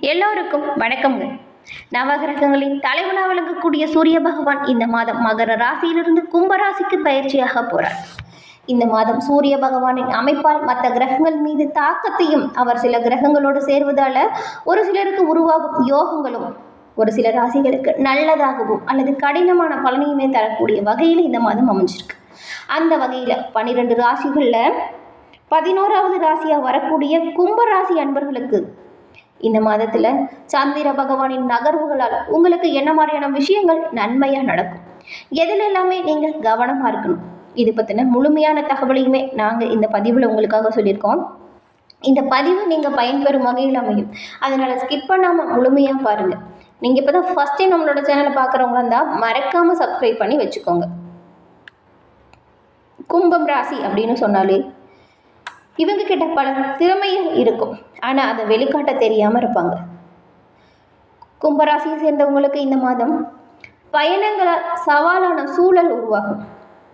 எல்லோருக்கும் வணக்கம்ங்க. நவகிரகங்களின் தலைவனாக விளங்கக்கூடிய சூரிய பகவான் இந்த மாதம் மகர ராசியிலிருந்து கும்ப ராசிக்கு பயிற்சியாக போறார். இந்த மாதம் சூரிய பகவானின் அமைப்பால் மற்ற கிரகங்கள் மீது தாக்கத்தையும் அவர் சில கிரகங்களோடு சேர்வதால ஒரு சிலருக்கு உருவாகும் யோகங்களும் ஒரு சில ராசிகளுக்கு நல்லதாகவும் அல்லது கடினமான பலனையுமே தரக்கூடிய வகையில் இந்த மாதம் அமைஞ்சிருக்கு. அந்த வகையில் பன்னிரெண்டு ராசிகளில் பதினோராவது ராசியாக வரக்கூடிய கும்ப ராசி அன்பர்களுக்கு இந்த மாதத்தில் சந்திர பகவானின் நகர்வுகளால் உங்களுக்கு என்ன மாதிரியான விஷயங்கள் நன்மையாக நடக்கும்? எதில் எல்லாமே நீங்கள் கவனமாக இருக்கணும்? இது பற்றின முழுமையான தகவலையுமே நாங்கள் இந்த பதிவில் உங்களுக்காக சொல்லியிருக்கோம். இந்த பதிவு நீங்கள் பயன்பெறும் வகையில் அமையும். அதனால் ஸ்கிப் பண்ணாமல் முழுமையாக பாருங்கள் நீங்கள் இப்போ தான் ஃபஸ்ட் டைம் நம்மளோட சேனலை பார்க்குறவங்களா இருந்தால் மறக்காமல் சப்ஸ்கிரைப் பண்ணி வச்சுக்கோங்க. கும்பம் ராசி அப்படின்னு சொன்னாலே இவங்க கிட்ட பல திறமைகள் இருக்கும். ஆனால் அதை வெளிக்காட்ட தெரியாமல் இருப்பாங்க. கும்பராசியை சேர்ந்தவங்களுக்கு இந்த மாதம் பயணங்களால் சவாலான சூழல் உருவாகும்.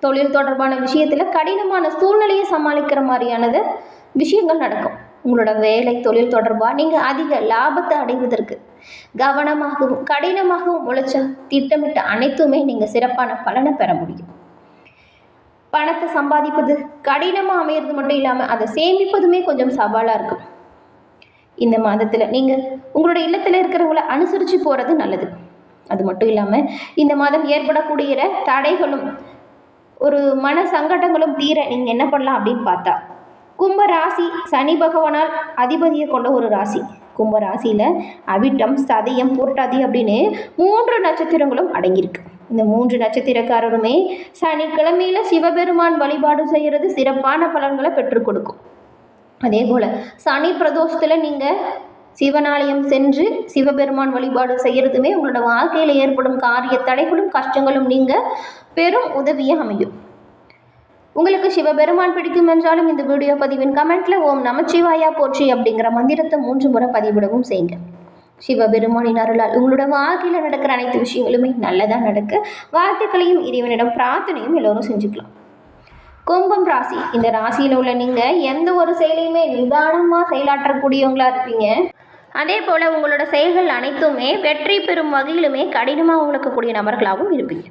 தொழில் தொடர்பான விஷயத்தில் கடினமான சூழ்நிலையை சமாளிக்கிற மாதிரியானது விஷயங்கள் நடக்கும். உங்களோட வேலை தொழில் தொடர்பாக நீங்கள் அதிக லாபத்தை அடைவதற்கு கவனமாகவும் கடினமாகவும் உழைச்ச திட்டமிட்ட அனைத்துமே நீங்கள் சிறப்பான பலனை பெற முடியும். பணத்தை சம்பாதிப்பது கடினமாக அமையிறது மட்டும் இல்லாமல் அதை சேமிப்பதுமே கொஞ்சம் சவாலாக இருக்கும். இந்த மாதத்தில் நீங்கள் உங்களோட இல்லத்தில் இருக்கிறவங்கள அனுசரித்து போகிறது நல்லது. அது மட்டும் இல்லாமல் இந்த மாதம் ஏற்படக்கூடிய தடைகளும் ஒரு மன சங்கடங்களும் தீர நீங்கள் என்ன பண்ணலாம் அப்படின்னு பார்த்தா கும்ப ராசி சனி பகவானால் அதிபதியை கொண்ட ஒரு ராசி. கும்ப ராசியில் அவிட்டம் சதயம் புரட்டாதி அப்படின்னு மூன்று நட்சத்திரங்களும் அடங்கியிருக்கு. இந்த மூன்று நட்சத்திரக்காரருமே சனிக்கிழமையில சிவபெருமான் வழிபாடு செய்கிறது சிறப்பான பலன்களை பெற்றுக் கொடுக்கும். அதே போல் சனி பிரதோஷத்தில் நீங்கள் சிவனாலயம் சென்று சிவபெருமான் வழிபாடு செய்கிறதுமே உங்களோட வாழ்க்கையில் ஏற்படும் காரிய தடைகளும் கஷ்டங்களும் நீங்கள் பெரும் உதவியாக அமையும். உங்களுக்கு சிவபெருமான் பிடிக்கும் என்றாலும் இந்த வீடியோ பதிவின் கமெண்ட்ல ஓம் நமச்சிவாயா போற்றி அப்படிங்கிற மந்திரத்தை மூன்று முறை பதிவிடவும் செய்யுங்க. சிவபெருமானின் அருளால் உங்களோட வாழ்க்கையில் நடக்கிற அனைத்து விஷயங்களுமே நல்லதாக நடக்க. வாழ்த்துக்களையும் இறைவனிடம் பிரார்த்தனையும் எல்லோரும் செஞ்சுக்கலாம். கும்பம் ராசி. இந்த ராசியில் உள்ள நீங்கள் எந்த ஒரு செயலையுமே நிதானமாக செயலாற்றக்கூடியவங்களா இருப்பீங்க. அதே போல் உங்களோட செயல்கள் அனைத்துமே வெற்றி பெறும் வகையிலுமே கடினமாக உழைக்கக்கூடிய நபர்களாகவும் இருப்பீங்க.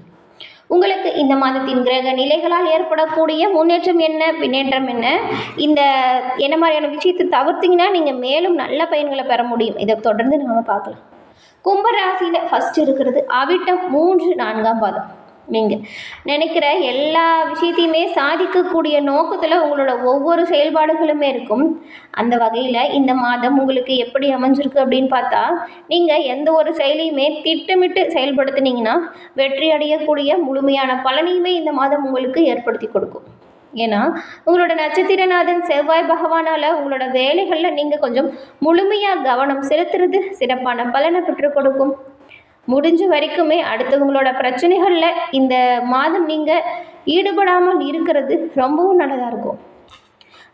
உங்களுக்கு இந்த மாதத்தின் கிரக நிலைகளால் ஏற்படக்கூடிய முன்னேற்றம் என்ன பின்னேற்றம் என்ன? இந்த என்ன மாதிரியான விஷயத்தை தவிர்த்தீங்கன்னா நீங்கள் மேலும் நல்ல பயன்களை பெற முடியும். இதை தொடர்ந்து நாம் பார்க்கலாம். கும்பராசியில் ஃபஸ்ட் இருக்கிறது அவிட்டம் மூன்று நான்காம் பாதம். நீங்கள் நினைக்கிற எல்லா விஷயத்தையுமே சாதிக்கக்கூடிய நோக்கத்தில் உங்களோட ஒவ்வொரு செயல்பாடுகளுமே இருக்கும். அந்த வகையில் இந்த மாதம் உங்களுக்கு எப்படி அமைஞ்சிருக்கு அப்படின்னு பார்த்தா நீங்கள் எந்த ஒரு செயலையுமே திட்டமிட்டு செயல்படுத்துனீங்கன்னா வெற்றி அடையக்கூடிய முழுமையான பலனையுமே இந்த மாதம் உங்களுக்கு ஏற்படுத்தி கொடுக்கும். ஏன்னா உங்களோட நட்சத்திரநாதன் செவ்வாய் பகவானால் உங்களோட வேலைகளில் நீங்கள் கொஞ்சம் முழுமையாக கவனம் செலுத்துறது சிறப்பான பலனை பெற்றுக் கொடுக்கும். முடிஞ்ச வரைக்குமே அடுத்தவங்களோட பிரச்சனைகளில் இந்த மாதம் நீங்கள் ஈடுபடாமல் இருக்கிறது ரொம்பவும் நல்லதாக இருக்கும்.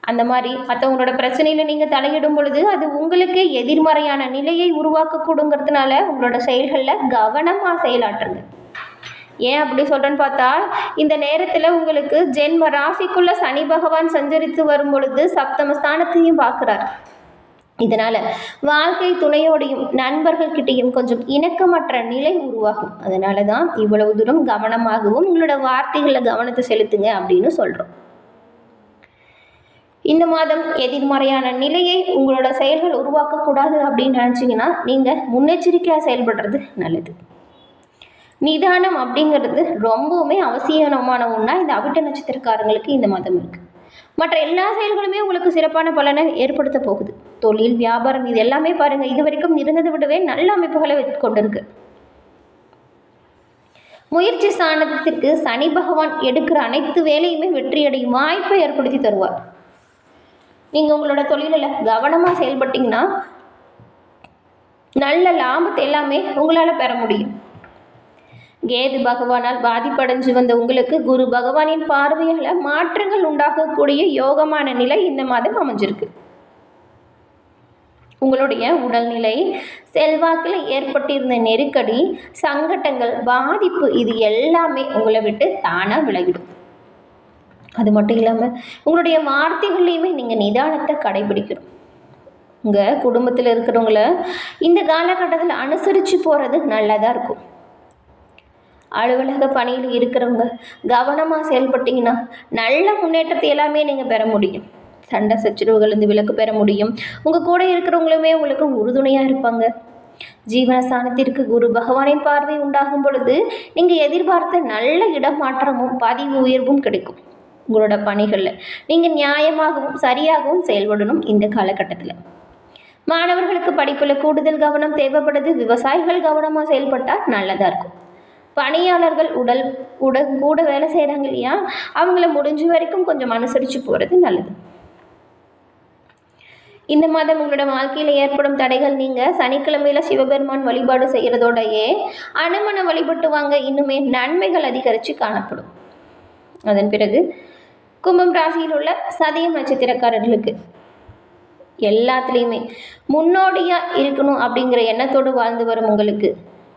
அந்த மாதிரி மற்றவங்களோட பிரச்சனையில் நீங்கள் தலையிடும் பொழுது அது உங்களுக்கு எதிர்மறையான நிலையை உருவாக்கக்கூடுங்கிறதுனால உங்களோட செயல்களில் கவனமாக செயலாற்றுங்க. ஏன் அப்படி சொல்கிறேன்னு பார்த்தா இந்த நேரத்தில் உங்களுக்கு ஜென்ம ராசிக்குள்ளே சனி பகவான் சஞ்சரித்து வரும் பொழுது சப்தம ஸ்தானத்தையும் பார்க்குறார். இதனால் வாழ்க்கை துணையோடையும் நண்பர்கள்கிட்டையும் கொஞ்சம் இணக்கமற்ற நிலை உருவாகும். அதனால தான் இவ்வளவு தூரம் கவனமாகவும் உங்களோட வார்த்தைகளில் கவனத்தை செலுத்துங்க அப்படின்னு சொல்கிறோம் இந்த மாதம் எதிர்மறையான நிலையை உங்களோட செயல்கள் உருவாக்கக்கூடாது அப்படின்னு நினச்சிங்கன்னா நீங்கள் முன்னெச்சரிக்கையாக செயல்படுறது நல்லது. நிதானம் அப்படிங்கிறது ரொம்பவுமே அவசியமான ஒன்றா இந்த அவிட்ட நட்சத்திரக்காரங்களுக்கு இந்த மாதம் இருக்குது மற்ற எல்லா செயல்களுமே உங்களுக்கு சிறப்பான பலனை ஏற்படுத்த போகுது. தொழில் வியாபாரம் இது எல்லாமே பாருங்கள் இது வரைக்கும் இருந்ததை விடவே நல்ல அமைப்புகளை கொண்டிருக்கு. முயற்சி ஸ்தானத்திற்கு சனி பகவான் எடுக்கிற அனைத்து வேலையுமே வெற்றியடையும் வாய்ப்பை ஏற்படுத்தி தருவார். நீங்கள் உங்களோட தொழிலில் கவனமாக செயல்பட்டீங்கன்னா நல்ல லாபத்தை எல்லாமே உங்களால் பெற முடியும். கேது பகவானால் பாதிப்படைஞ்சு வந்த உங்களுக்கு குரு பகவானின் பார்வையால் மாற்றங்கள் உண்டாகக்கூடிய யோகமான நிலை இந்த மாதம் அமைஞ்சிருக்கு. உங்களுடைய உடல்நிலை செல்வாக்கில் ஏற்பட்டிருந்த நெருக்கடி சங்கடங்கள் பாதிப்பு இது எல்லாமே உங்களை விட்டு தானாக விலகிடும். அது மட்டும் இல்லாமல் உங்களுடைய வார்த்தைகள்லையுமே நீங்கள் நிதானத்தை கடைபிடிக்கணும். உங்கள் குடும்பத்தில் இருக்கிறவங்கள இந்த காலகட்டத்தில் அனுசரித்து போகிறது நல்லதாக இருக்கும். அலுவலக பணியில் இருக்கிறவங்க கவனமாக செயல்பட்டீங்கன்னா நல்ல முன்னேற்றத்தை எல்லாமே நீங்கள் பெற முடியும். சண்டை சச்சரவுகள்லேருந்து விலக்கு பெற முடியும். உங்கள் கூட இருக்கிறவங்களுமே உங்களுக்கு உறுதுணையாக இருப்பாங்க. ஜீவனஸ்தானத்திற்கு குரு பகவானின் பார்வை உண்டாகும் பொழுது நீங்கள் எதிர்பார்த்த நல்ல இடமாற்றமும் பதிவு உயர்வும் கிடைக்கும். உங்களோட பணிகளில் நீங்கள் நியாயமாகவும் சரியாகவும் செயல்படணும் இந்த காலகட்டத்தில். மாணவர்களுக்கு படிப்பில் கூடுதல் கவனம் தேவைப்படுது. விவசாயிகள் கவனமாக செயல்பட்டால் நல்லதாக இருக்கும். பணியாளர்கள் உடல் உட கூட வேலை செய்கிறாங்க இல்லையா? அவங்கள முடிஞ்ச வரைக்கும் கொஞ்சம் அனுசரித்து போகிறது நல்லது. இந்த மாதம் உங்களோட வாழ்க்கையில் ஏற்படும் தடைகள் நீங்கள் சனிக்கிழமையில் சிவபெருமான் வழிபாடு செய்கிறதோடையே அனுமனை வழிபட்டு வாங்க இன்னுமே நன்மைகள் அதிகரித்து காணப்படும். அதன் பிறகு கும்பம் ராசியில் உள்ள சதயம் நட்சத்திரக்காரர்களுக்கு எல்லாத்துலேயுமே முன்னோடியாக இருக்கணும் அப்படிங்கிற எண்ணத்தோடு வாழ்ந்து வரும் உங்களுக்கு.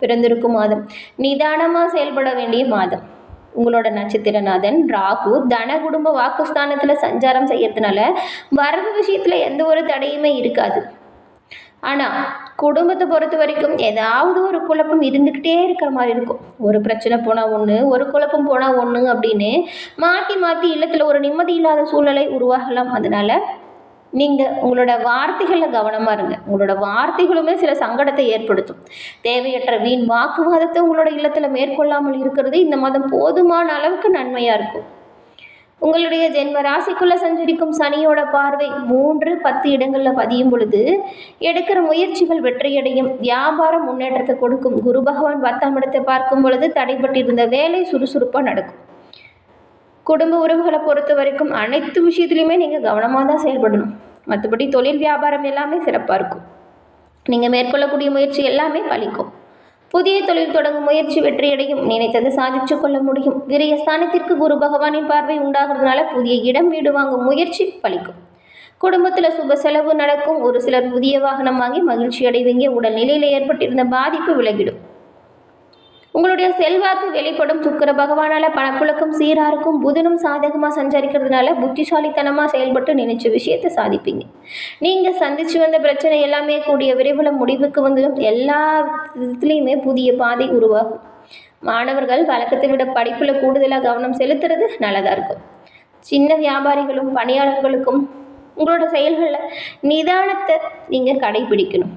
பிறந்திருக்கும் மாதம். நிதானமாக செயல்பட வேண்டிய மாதம். உங்களோட நட்சத்திரநாதன் ராகு தன குடும்ப வாக்குஸ்தானத்தில் சஞ்சாரம் செய்யறதுனால வரவு விஷயத்தில் எந்த ஒரு தடையுமே இருக்காது. ஆனால் குடும்பத்தை பொறுத்த வரைக்கும் ஏதாவது ஒரு குழப்பம் இருந்துக்கிட்டே இருக்கிற மாதிரி இருக்கும். ஒரு பிரச்சனை போனால் ஒன்று ஒரு குழப்பம் போனால் ஒன்று அப்படின்னு மாற்றி மாற்றி இல்லத்தில் ஒரு நிம்மதி இல்லாத சூழ்நிலை உருவாகலாம். அதனால் நீங்கள் உங்களோட வார்த்தைகளில் கவனமாக இருங்க. உங்களோட வார்த்தைகளுமே சில சங்கடத்தை ஏற்படுத்தும். தேவையற்ற வீண் வாக்குவாதத்தை உங்களோட இல்லத்தில் மேற்கொள்ளாமல் இருக்கிறது இந்த மாதம் போதுமான அளவுக்கு நன்மையாக இருக்கும். உங்களுடைய ஜென்ம ராசிக்குள்ளே சஞ்சரிக்கும் சனியோட பார்வை மூன்று பத்து இடங்களில் பதியும் பொழுது எடுக்கிற முயற்சிகள் வெற்றியடையும். வியாபாரம் முன்னேற்றத்தை கொடுக்கும். குரு பகவான் பத்தாம் இடத்தை பார்க்கும் பொழுது தடைபட்டிருந்த வேலை சுறுசுறுப்பாக நடக்கும். குடும்ப உறவுகளை பொறுத்த வரைக்கும் அனைத்து விஷயத்துலையுமே நீங்கள் கவனமாக தான் செயல்படணும். மற்றபடி தொழில் வியாபாரம் எல்லாமே சிறப்பாக இருக்கும். நீங்கள் மேற்கொள்ளக்கூடிய முயற்சி எல்லாமே பலிக்கும். புதிய தொழில் தொடங்கும் முயற்சி வெற்றியடையும். நினைத்தது சாதிச்சு கொள்ள முடியும். விரைய ஸ்தானத்திற்கு குரு பகவானின் பார்வை உண்டாகிறதுனால புதிய இடம் வீடு வாங்கும் முயற்சி பலிக்கும். குடும்பத்தில் சுப செலவு நடக்கும். ஒரு சிலர் புதிய வாகனம் வாங்கி மகிழ்ச்சி அடைவீங்க உடல்நிலையில் ஏற்பட்டிருந்த பாதிப்பு விலகிடும். உங்களுடைய செல்வாக்கு வெளிப்படும் சுக்கர பகவானால் பணப்புழக்கம் சீராக இருக்கும். புதனும் சாதகமாக சஞ்சரிக்கிறதுனால புத்திசாலித்தனமாக செயல்பட்டு நினைச்ச விஷயத்தை சாதிப்பீங்க. நீங்கள் சந்திச்சு வந்த பிரச்சனை எல்லாமே கூடிய விரைவில் முடிவுக்கு வந்துடும். எல்லா விதத்துலேயுமே புதிய பாதை உருவாகும். மாணவர்கள் வழக்கத்தை விட படிப்பில் கூடுதலாக கவனம் செலுத்துறது நல்லதாக இருக்கும். சின்ன வியாபாரிகளும் பணியாளர்களுக்கும் உங்களோட செயல்களில் நிதானத்தை நீங்கள் கடைபிடிக்கணும்.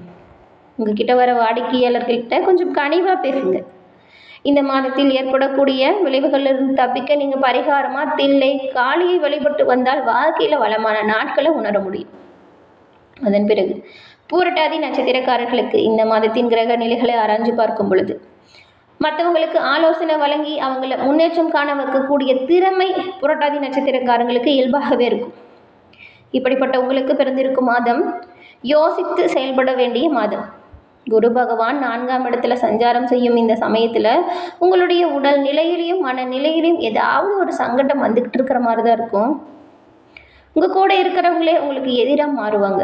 உங்ககிட்ட வர வாடிக்கையாளர்கள்கிட்ட கொஞ்சம் கனிவாக பேசுங்க. இந்த மாதத்தில் ஏற்படக்கூடிய விளைவுகளிலிருந்து தப்பிக்க நீங்கள் பரிகாரமாக தில்லை காளியை வழிபட்டு வந்தால் வாழ்க்கையில் வளமான நாட்களை உணர முடியும். அதன் பிறகு பூரட்டாதி நட்சத்திரக்காரர்களுக்கு இந்த மாதத்தின் கிரக நிலைகளை ஆராய்ஞ்சு பார்க்கும் பொழுது மற்றவங்களுக்கு ஆலோசனை வழங்கி அவங்கள முன்னேற்றம் காண வைக்கக்கூடிய திறமை புரட்டாதி நட்சத்திரக்காரங்களுக்கு இயல்பாகவே இருக்கும். இப்படிப்பட்ட உங்களுக்கு பிறந்திருக்கும் மாதம் யோசித்து செயல்பட வேண்டிய மாதம். குரு பகவான் நான்காம் இடத்துல சஞ்சாரம் செய்யும் இந்த சமயத்தில் உங்களுடைய உடல் நிலையிலையும் மனநிலையிலையும் ஏதாவது ஒரு சங்கடம் வந்துக்கிட்டு இருக்கிற மாதிரி தான் இருக்கும். உங்கள் கூட இருக்கிறவங்களே உங்களுக்கு எதிராக மாறுவாங்க.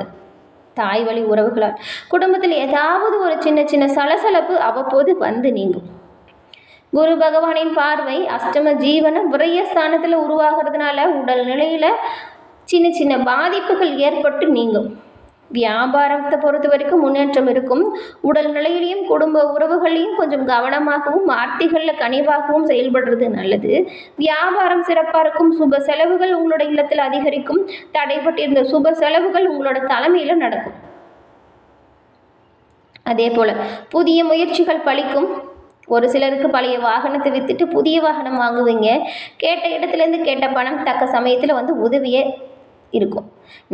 தாய் வழி உறவுகளால். குடும்பத்தில் ஏதாவது ஒரு சின்ன சின்ன சலசலப்பு அவ்வப்போது வந்து நீங்கும். குரு பகவானின் பார்வை அஷ்டம ஜீவன விரயஸ்தானத்தில் உருவாகிறதுனால உடல் நிலையில் சின்ன சின்ன பாதிப்புகள் ஏற்பட்டு நீங்கும். வியாபாரத்தை பொறுத்த வரைக்கும் முன்னேற்றம் இருக்கும். உடல் நிலையிலையும் குடும்ப உறவுகளையும் கொஞ்சம் கவனமாகவும் வார்த்தைகளில் கனிவாகவும் செயல்படுறது நல்லது. வியாபாரம் சிறப்பாக இருக்கும். சுப செலவுகள் உங்களோட இல்லத்தில் அதிகரிக்கும். தடைப்பட்டிருந்த சுப செலவுகள் உங்களோட தலைமையில் நடக்கும். அதே போல் புதிய முயற்சிகள் பழிக்கும். ஒரு சிலருக்கு பழைய வாகனத்தை விற்றுட்டு புதிய வாகனம் வாங்குவீங்க. கேட்ட இடத்துலேருந்து கேட்ட பணம் தக்க சமயத்தில் வந்து உதவியை இருக்கும்.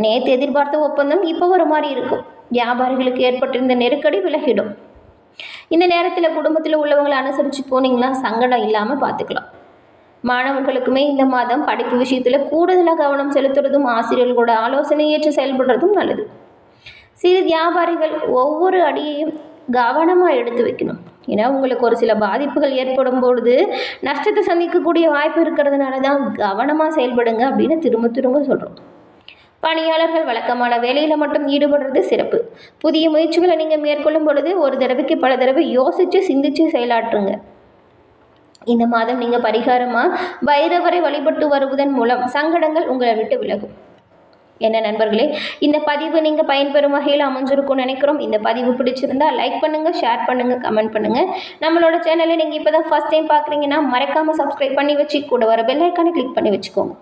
நேற்று எதிர்பார்த்த ஒப்பந்தம் இப்போ ஒரு மாதிரி இருக்கும். வியாபாரிகளுக்கு ஏற்பட்டிருந்த நெருக்கடி விலகிடும். இந்த நேரத்தில் குடும்பத்தில் உள்ளவங்களை அனுசரித்து போனீங்கன்னா சங்கடம் இல்லாமல் பார்த்துக்கலாம் மாணவர்களுக்குமே இந்த மாதம் படிப்பு விஷயத்தில் கூடுதலாக கவனம் செலுத்துறதும் ஆசிரியர்களோட ஆலோசனை ஏற்று செயல்படுறதும் நல்லது. சிறு வியாபாரிகள் ஒவ்வொரு அடியையும் கவனமாக எடுத்து வைக்கணும். ஏன்னா உங்களுக்கு ஒரு சில பாதிப்புகள் ஏற்படும் பொழுது நஷ்டத்தை சந்திக்கக்கூடிய வாய்ப்பு இருக்கிறதுனால தான் கவனமாக செயல்படுங்க அப்படின்னு திரும்ப திரும்ப சொல்கிறோம் பணியாளர்கள் வழக்கமான வேலையில் மட்டும் ஈடுபடுறது சிறப்பு. புதிய முயற்சிகளை நீங்கள் மேற்கொள்ளும் பொழுது ஒரு தடவைக்கு பல தடவை யோசித்து சிந்தித்து செயலாற்றுங்க. இந்த மாதம் நீங்கள் பரிகாரமாக வைரவரை வழிபட்டு வருவதன் மூலம் சங்கடங்கள் உங்களை விட்டு விலகும். என்ன நண்பர்களே இந்த பதிவு நீங்கள் பயன்பெறும் வகையில் அமைஞ்சிருக்கும்னு நினைக்கிறோம். இந்த பதிவு பிடிச்சிருந்தா லைக் பண்ணுங்கள் ஷேர் பண்ணுங்கள் கமெண்ட் பண்ணுங்கள் நம்மளோட சேனலை நீங்கள் இப்போ தான் ஃபஸ்ட் டைம் பார்க்குறீங்கன்னா மறக்காமல் சப்ஸ்கிரைப் பண்ணி வச்சு கூட வர பெல் கிளிக் பண்ணி வச்சுக்கோங்க.